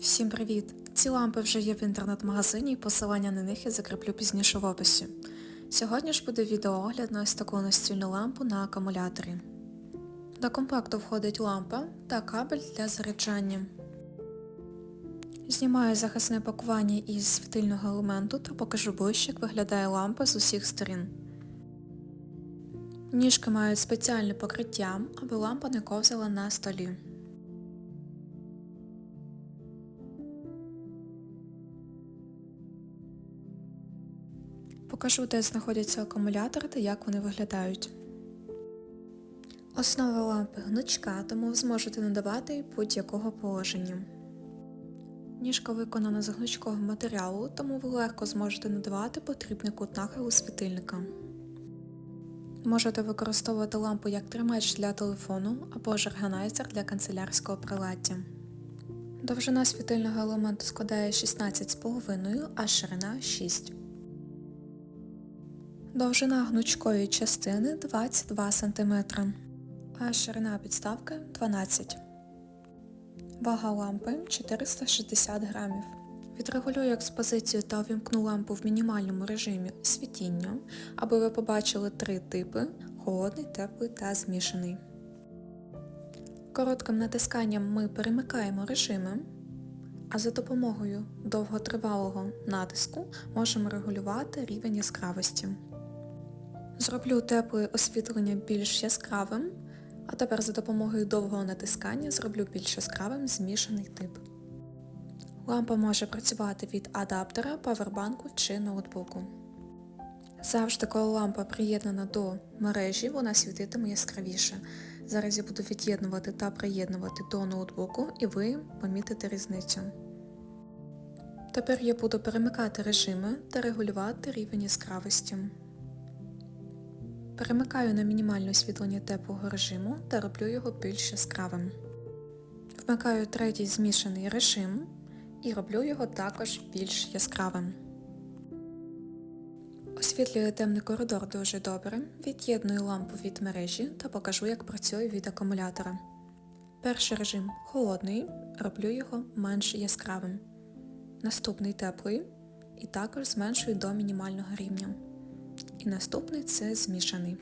Всім привіт! Ці лампи вже є в інтернет-магазині і посилання на них я закріплю пізніше в описі. Сьогодні ж буде відеоогляд на ось таку настільну лампу на акумуляторі. До комплекту входить лампа та кабель для заряджання. Знімаю захисне пакування із світильного елементу та покажу ближче, як виглядає лампа з усіх сторін. Ніжки мають спеціальне покриття, аби лампа не ковзала на столі. Покажу, де знаходяться акумулятори та як вони виглядають. Основа лампи гнучка, тому ви зможете надавати будь-якого положення. Ніжка виконана з гнучкого матеріалу, тому ви легко зможете надавати потрібний кут нахилу світильника. Можете використовувати лампу як тримач для телефону або ж органайзер для канцелярського приладдя. Довжина світильного елементу складає 16,5, а ширина 6. Довжина гнучкої частини 22 см, а ширина підставки 12 Вага лампи 460 грамів. Відрегулюю експозицію та увімкну лампу в мінімальному режимі світіння, аби ви побачили три типи холодний, теплий та змішаний. Коротким натисканням ми перемикаємо режими, а за допомогою довготривалого натиску можемо регулювати рівень яскравості. Зроблю тепле освітлення більш яскравим, а тепер за допомогою довгого натискання зроблю більш яскравим змішаний тип. Лампа може працювати від адаптера, павербанку чи ноутбуку. Завжди, коли лампа приєднана до мережі, вона світитиме яскравіше. Зараз я буду від'єднувати та приєднувати до ноутбуку і ви помітите різницю. Тепер я буду перемикати режими та регулювати рівень яскравості. Перемикаю на мінімальне освітлення теплого режиму та роблю його більш яскравим. Вмикаю третій змішаний режим і роблю його також більш яскравим. Освітлюю темний коридор дуже добре, від'єдную лампу від мережі та покажу, як працює від акумулятора. Перший режим холодний, роблю його менш яскравим. Наступний теплий і також зменшую до мінімального рівня. І наступний це змішаний.